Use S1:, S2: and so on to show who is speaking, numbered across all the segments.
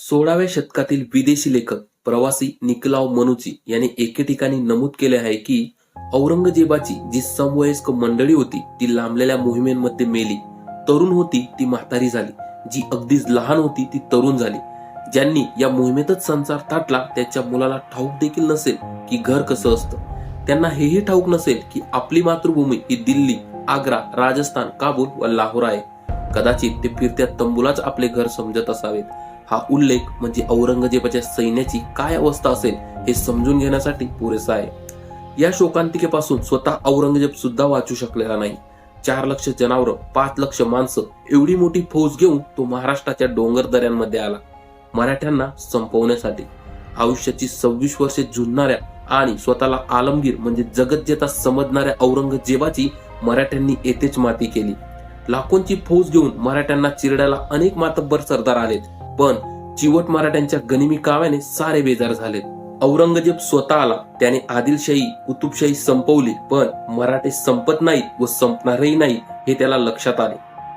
S1: सोळाव्या शतकातील विदेशी लेखक प्रवासी निकलाव मनुची यांनी एके ठिकाणी नमूद केले आहे की औरंगजेबाची जी समवयस्क मंडळी होती ती लांबलेल्या मोहिमेमध्ये मेली. तरुण होती ती म्हातारी झाली. जी अगदीच लहान होती ती तरुण झाली. ज्यांनी या मोहिमेतच संसार थाटला त्याच्या मुलाला ठाऊक देखील नसेल की घर कसं असतं. त्यांना हेही ठाऊक नसेल की आपली मातृभूमी ही दिल्ली आग्रा राजस्थान काबूल व लाहोर आहे. कदाचित ते फिरत्या तंबूलाच आपले घर समजत असावेत. हा उल्लेख म्हणजे औरंगजेबाच्या सैन्याची काय अवस्था असेल हे समजून घेण्यासाठी पुरेसा आहे. या शोकांतिकेपासून स्वतः औरंगजेब सुद्धा वाचू शकलेला नाही. चार लक्ष जनावर पाच लक्ष माणसं एवढी मोठी फौज घेऊन तो महाराष्ट्राच्या डोंगर दऱ्यांमध्ये आला मराठ्यांना संपवण्यासाठी. आयुष्याची सव्वीस वर्षे झुंजणाऱ्या आणि स्वतःला आलमगीर म्हणजे जगज्जेता समजणाऱ्या औरंगजेबाची मराठ्यांनी येथेच माती केली. लाखोंची फौज घेऊन मराठ्यांना चिरड्याला अनेक मातब्बर सरदार आलेत. पण चिवट मराठ्यांच्या गनिमी काव्याने सारे बेजार झाले औरंगजेब स्वतः आला त्याने आदिलशाही कुतुबशाही संपवली पण मराठे संपत नाहीत व संपणारही नाही हे त्याला लक्षात आले.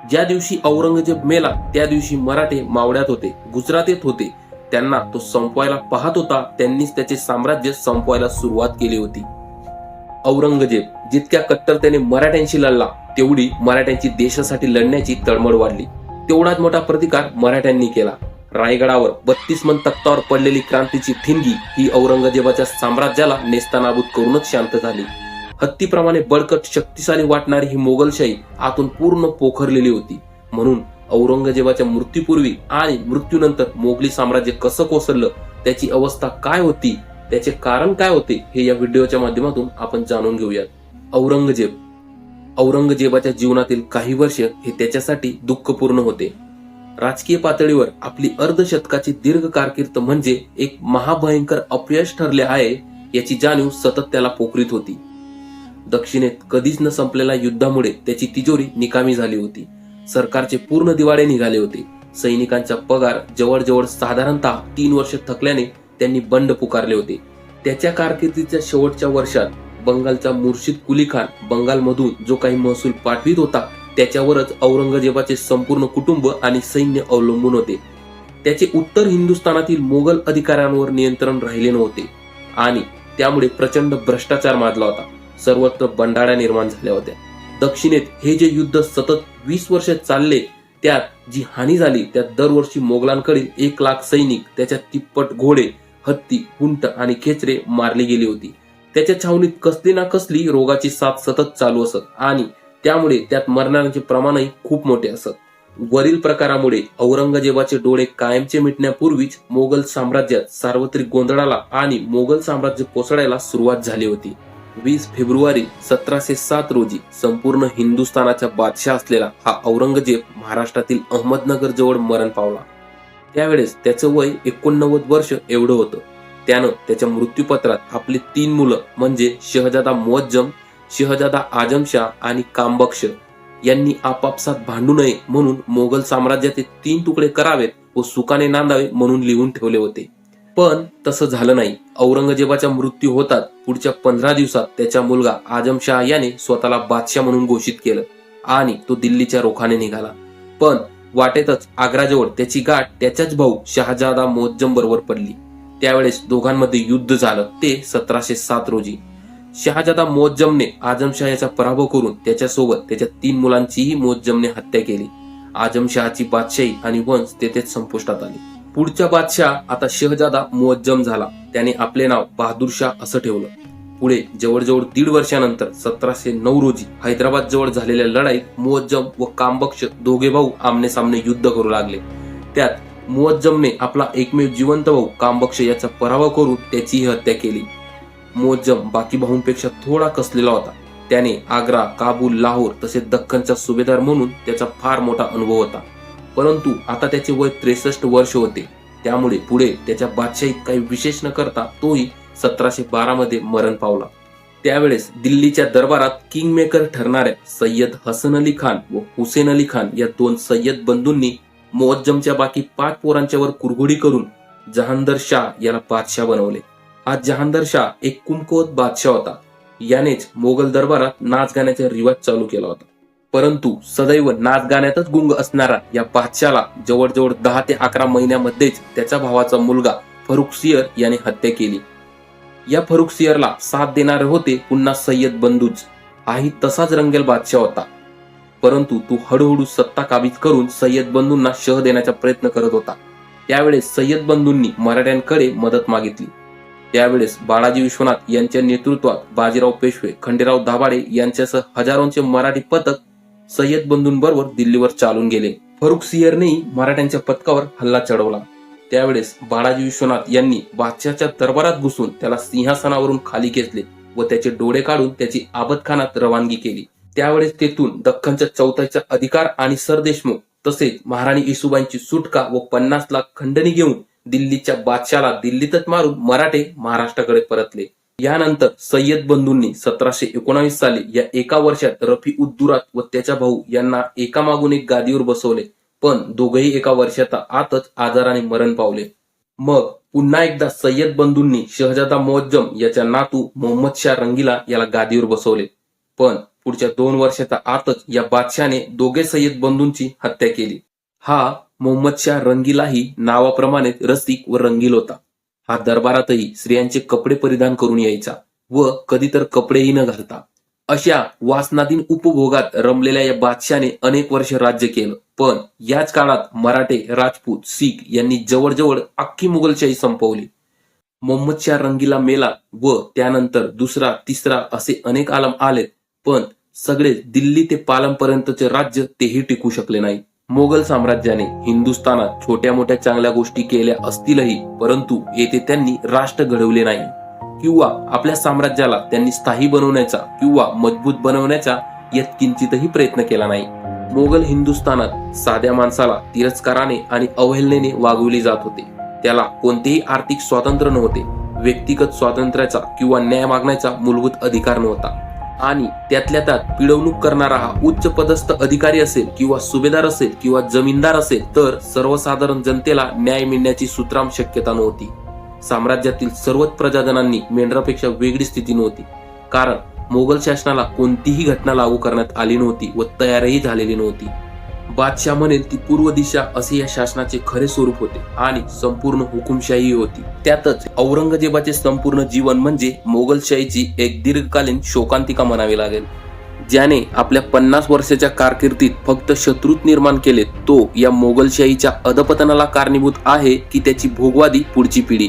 S1: ज्या दिवशी औरंगजेब मेला त्या दिवशी मराठे मावळ्यात होते गुजरातेत होते. त्यांना तो संपवायला पाहत होता त्यांनीच त्याचे साम्राज्य संपवायला सुरुवात केली होती. औरंगजेब जितक्या कट्टरतेने मराठ्यांशी लढला तेवढी मराठ्यांची देशासाठी लढण्याची तळमळ वाढली. तेवढाच मोठा प्रतिकार मराठ्यांनी केला. रायगडावर बत्तीस मन तख्तावर पडलेली क्रांतीची ठिणगी ही औरंगजेबाच्या साम्राज्याला नेस्तानाबूत करूनच शांत झाली. हत्तीप्रमाणे बळकट शक्तिशाली वाटणारी ही मोगलशाही आतून पूर्ण पोखरलेली होती. म्हणून औरंगजेबाच्या मृत्यूपूर्वी आणि मृत्यूनंतर मोगली साम्राज्य कसं कोसळलं त्याची अवस्था काय होती त्याचे कारण काय होते हे या व्हिडिओच्या माध्यमातून आपण जाणून घेऊयात. औरंगजेब. औरंगजेबाच्या जीवनातील काही वर्ष हे त्याच्यासाठी दुःखपूर्ण होते. राजकीय पातळीवर आपली अर्धशतकाची दीर्घ कारकीर्द म्हणजे एक महाभयंकर अपयश ठरले आहे याची जाणीव सतत त्याला पोखरीत होती. दक्षिणेत कधीच न संपलेल्या युद्धामुळे त्याची तिजोरी निकामी झाली होती. सरकारचे पूर्ण दिवाळे निघाले होते. सैनिकांचा पगार जवळजवळ साधारणतः तीन वर्ष थकल्याने त्यांनी बंड पुकारले होते. त्याच्या कारकिर्दीच्या शेवटच्या वर्षात बंगालचा मुर्शिद कुली खान बंगालमधून जो काही महसूल पाठवित होता त्याच्यावरच औरंगजेबाचे संपूर्ण कुटुंब आणि सैन्य अवलंबून होते. त्याचे उत्तर हिंदुस्थानातील मोगल अधिकाऱ्यांवर नियंत्रण राहिले नव्हते आणि त्यामुळे प्रचंड भ्रष्टाचार माजला होता. सर्वत्र बंडाळ्या निर्माण झाल्या होत्या. दक्षिणेत हे जे युद्ध सतत वीस वर्ष चालले त्यात जी हानी झाली त्यात दरवर्षी मोगलांकडील एक लाख सैनिक त्याच्या तिप्पट घोडे हत्ती उंट आणि खेचरे मारली गेली होती. त्याच्या छावणीत कसली ना कसली रोगाची साथ सतत चालू असत आणि त्यामुळे त्यात मरणाऱ्यांचे प्रमाणही खूप मोठे असत. वरील प्रकारामुळे औरंगजेबाचे डोळे कायमचे मिटण्यापूर्वीच मोगल साम्राज्यात सार्वत्रिक गोंधळाला आणि मोगल साम्राज्य कोसळायला सुरुवात झाली होती. वीस फेब्रुवारी सतराशे सात रोजी संपूर्ण हिंदुस्थानाचा बादशाह असलेला हा औरंगजेब महाराष्ट्रातील अहमदनगर जवळ मरण पावला. त्यावेळेस त्याचं वय एकोणनव्वद वर्ष एवढं होतं. त्यानं त्याच्या मृत्यूपत्रात आपली तीन मुलं म्हणजे शहजादा मुअज्जम शहजादा आजमशाह आणि कांबक्ष यांनी आपापसात भांडू नये म्हणून मोगल साम्राज्याचे तीन तुकडे करावेत व सुखाने नांदावे म्हणून लिहून ठेवले होते. पण तसं झालं नाही. औरंगजेबाचा मृत्यू होतात पुढच्या पंधरा दिवसात त्याचा मुलगा आजमशाह याने स्वतःला बादशाह म्हणून घोषित केलं आणि तो दिल्लीच्या रोखाने निघाला. पण वाटेतच आग्राजवळ त्याची गाठ त्याच्याच भाऊ शहाजादा मोहज्जम बरोबर पडली. त्यावेळेस दोघांमध्ये युद्ध झालं. ते सतराशे सात रोजी. शहाजादा मोहज्जमने आजमशाह याचा पराभव करून त्याच्यासोबत त्याच्या तीन मुलांचीही मोहज्जमने हत्या केली. आजमशहाची बादशाही आणि वंश तेथेच संपुष्टात आले. पुढचा बादशाह आता शहजादा मुअज्जम झाला. त्याने आपले नाव बहादूर शाह असं ठेवलं. पुढे जवळजवळ दीड वर्षानंतर सतराशे नऊ रोजी हैदराबाद जवळ झालेल्या लढाईत मुअज्जम व कामबक्ष दोघे भाऊ आमने सामने युद्ध करू लागले. त्यात मुअज्जमने आपला एकमेव जिवंत भाऊ कामबक्ष याचा पराभव करून त्याचीही हत्या केली. मोजम बाकी भाऊंपेक्षा थोडा कसलेला होता. त्याने आग्रा काबूल लाहोर तसेच दख्खनचा सुभेदार म्हणून त्याचा फार मोठा अनुभव होता. परंतु आता त्याचे वय त्रेसष्ट वर्ष होते. त्यामुळे पुढे त्याच्या बादशाहीत काही विशेष न करता तोही सतराशे बारा मध्ये मरण पावला. त्यावेळेस दिल्लीच्या दरबारात किंग मेकर ठरणाऱ्या सय्यद हसन अली खान व हुसेन अली खान या दोन सय्यद बंधूंनी मोअज्जमच्या बाकी पाच पोरांच्यावर कुरघोडी करून जहांदर शाह याला बादशाह बनवले. हा जहानदार शाह एक कुमकुवत बादशाह होता. यानेच मोगल दरबारात नाच गाण्याचा रिवाज चालू केला होता. परंतु सदैव नाच गाण्यातच गुंग असणारा या बादशाला जवळजवळ दहा ते अकरा महिन्यामध्येच त्याच्या भावाचा मुलगा फरुख सियर याने हत्या केली. या फरुख सियरला साथ देणारे होते पुन्हा सय्यद बंधूच हाही तसाच रंगेल बादशाह होता. परंतु तो हळूहळू सत्ता काबीज करून सय्यद बंधूंना शह देण्याचा प्रयत्न करत होता. त्यावेळेस सय्यद बंधूंनी मराठ्यांकडे मदत मागितली. त्यावेळेस बाळाजी विश्वनाथ यांच्या नेतृत्वात बाजीराव पेशवे खंडेराव दाभाडे यांच्यासह हजारोंचे मराठी पथक सय्यद बंधूंबरोबर दिल्लीवर चालून गेले. फरुख सियरनेही मराठ्यांच्या पथकावर हल्ला चढवला. त्यावेळेस बाळाजी विश्वनाथ यांनी बादशाच्या दरबारात घुसून त्याला सिंहासनावरून खाली खेचले व त्याचे डोळे काढून त्याची आबदखानात रवानगी केली. त्यावेळेस तेथून दख्खनच्या चौथ्याचा अधिकार आणि सरदेशमुख तसेच महाराणी येसुबाईंची सुटका व पन्नास लाख खंडणी घेऊन दिल्लीच्या बादशाला दिल्लीतच मारून मराठे महाराष्ट्राकडे परतले. यानंतर सय्यद बंधूंनी सतराशे एकोणावीस साली या एका वर्षात रफी उद्दुरात व त्याचा भाऊ यांना एकामागून एक गादीवर बसवले. पण दोघेही एका वर्षाच्या आतच आजाराने मरण पावले. मग पुन्हा एकदा सय्यद बंधूंनी शहजादा मोज्जम याच्या नातू मोहम्मद शाह रंगीला याला गादीवर बसवले. पण पुढच्या दोन वर्षाच्या आतच या बादशाने दोघे सय्यद बंधूंची हत्या केली. हा मोहम्मद शाह रंगीलाही नावाप्रमाणे रसिक व रंगील होता. हा दरबारातही स्त्रियांचे कपडे परिधान करून यायचा व कधी तर कपडेही न घालता. अशा वासनाधीन उपभोगात रमलेल्या या बादशाने अनेक वर्ष राज्य केलं. पण याच काळात मराठे राजपूत सिख यांनी जवळजवळ अख्खी मुघलशाही संपवली. मोहम्मद शाह रंगीला मेला व त्यानंतर दुसरा तिसरा असे अनेक आलम आले. पण सगळे दिल्ली ते पालमपर्यंतचे राज्य तेही टिकू शकले नाही. मोगल साम्राज्याने हिंदुस्थानात छोट्या मोठ्या चांगल्या गोष्टी केल्या असतीलही परंतु येथे त्यांनी राष्ट्र घडवले नाही. किंवा आपल्या साम्राज्याला त्यांनी स्थायी बनवण्याचा किंवा मजबूत बनवण्याचा यात किंचितही प्रयत्न केला नाही. मोगल हिंदुस्थानात साध्या माणसाला तिरस्काराने आणि अवहेलनेने वागवले जात होते. त्याला कोणतेही आर्थिक स्वातंत्र्य नव्हते. व्यक्तिगत स्वातंत्र्याचा किंवा न्याय मागण्याचा मूलभूत अधिकार नव्हता. आणि त्यातल्या त्यात पिळवणूक करणारा हा उच्च पदस्थ अधिकारी असेल किंवा सुभेदार असेल किंवा जमीनदार असेल तर सर्वसाधारण जनतेला न्याय मिळण्याची सुत्राम शक्यता नव्हती. साम्राज्यातील सर्वच प्रजाजनांनी मेंढरापेक्षा वेगळी स्थिती नव्हती. कारण मोगल शासनाला कोणतीही घटना लागू करण्यात आली नव्हती व तयारही झालेली नव्हती. बादशाह म्हणेल ती पूर्व दिशा असे या शासनाचे खरे स्वरूप होते आणि संपूर्ण हुकुमशाही होती. त्यातच औरंगजेबाचे संपूर्ण जीवन म्हणजे मोगलशाहीची एक दीर्घकालीन शोकांतिका म्हणावी लागेल. ज्याने आपल्या पन्नास वर्षाच्या कारकिर्दीत फक्त शत्रूत निर्माण केले तो या मोगलशाहीच्या अधपतनाला कारणीभूत आहे की त्याची भोगवादी पुढची पिढी.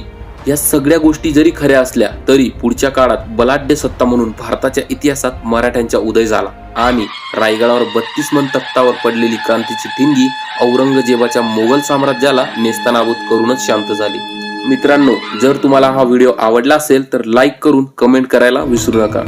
S1: या सगळ्या गोष्टी जरी खऱ्या असल्या तरी पुढच्या काळात बलाढ्य सत्ता म्हणून भारताच्या इतिहासात मराठ्यांचा उदय झाला. आणि रायगडावर बत्तीस मन तख्तावर पडलेली क्रांतीची ठिणगी औरंगजेबाच्या मोगल साम्राज्याला नेस्तानाबूत करूनच शांत झाली. मित्रांनो जर तुम्हाला हा व्हिडिओ आवडला असेल तर लाईक करून कमेंट करायला विसरू नका.